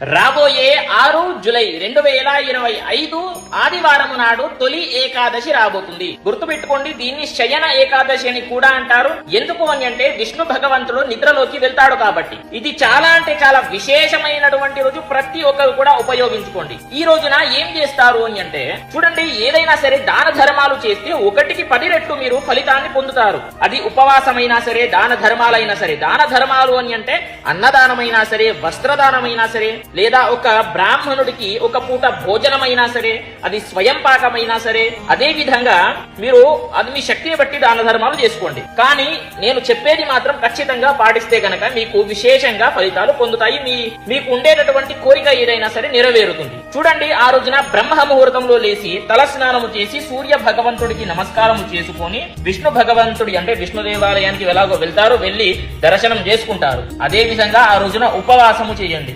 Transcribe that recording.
రాబోయే ఆరు జులై రెండు వేల ఇరవై ఐదు ఆదివారం నాడు తొలి ఏకాదశి రాబోతుంది. గుర్తుపెట్టుకోండి దీన్ని శయన ఏకాదశి అని కూడా అంటారు. ఎందుకు అని అంటే విష్ణు భగవంతుడు నిద్రలోకి వెళ్తాడు కాబట్టి. ఇది చాలా అంటే చాలా విశేషమైనటువంటి రోజు ప్రతి ఒక్కరు కూడా ఉపయోగించుకోండి. ఈ రోజున ఏం చేస్తారు అని అంటే చూడండి ఏదైనా సరే దాన ధర్మాలు చేస్తే ఒకటికి పది రెట్లు మీరు ఫలితాన్ని పొందుతారు. అది ఉపవాసమైనా సరే దాన ధర్మాలైనా సరే. దాన ధర్మాలు అని అంటే అన్నదానమైనా సరే వస్త్రదానమైనా సరే లేదా ఒక బ్రాహ్మణుడికి ఒక పూట భోజనమైనా సరే అది స్వయం పాకమైనా సరే అదే విధంగా మీరు అది మీ శక్తిని బట్టి దాన ధర్మాలు చేసుకోండి. కానీ నేను చెప్పేది మాత్రం ఖచ్చితంగా పాటిస్తే గనక మీకు విశేషంగా ఫలితాలు పొందుతాయి. మీ మీకు ఉండేటటువంటి కోరిక ఏదైనా సరే నెరవేరుతుంది. చూడండి ఆ రోజున బ్రహ్మ ముహూర్తంలో లేచి తల స్నానము చేసి సూర్య భగవంతుడికి నమస్కారము చేసుకొని విష్ణు భగవంతుడి అంటే విష్ణు దేవాలయానికి ఎలాగో వెళ్తారో వెళ్ళి దర్శనం చేసుకుంటారు. అదే విధంగా ఆ రోజున ఉపవాసము చేయండి.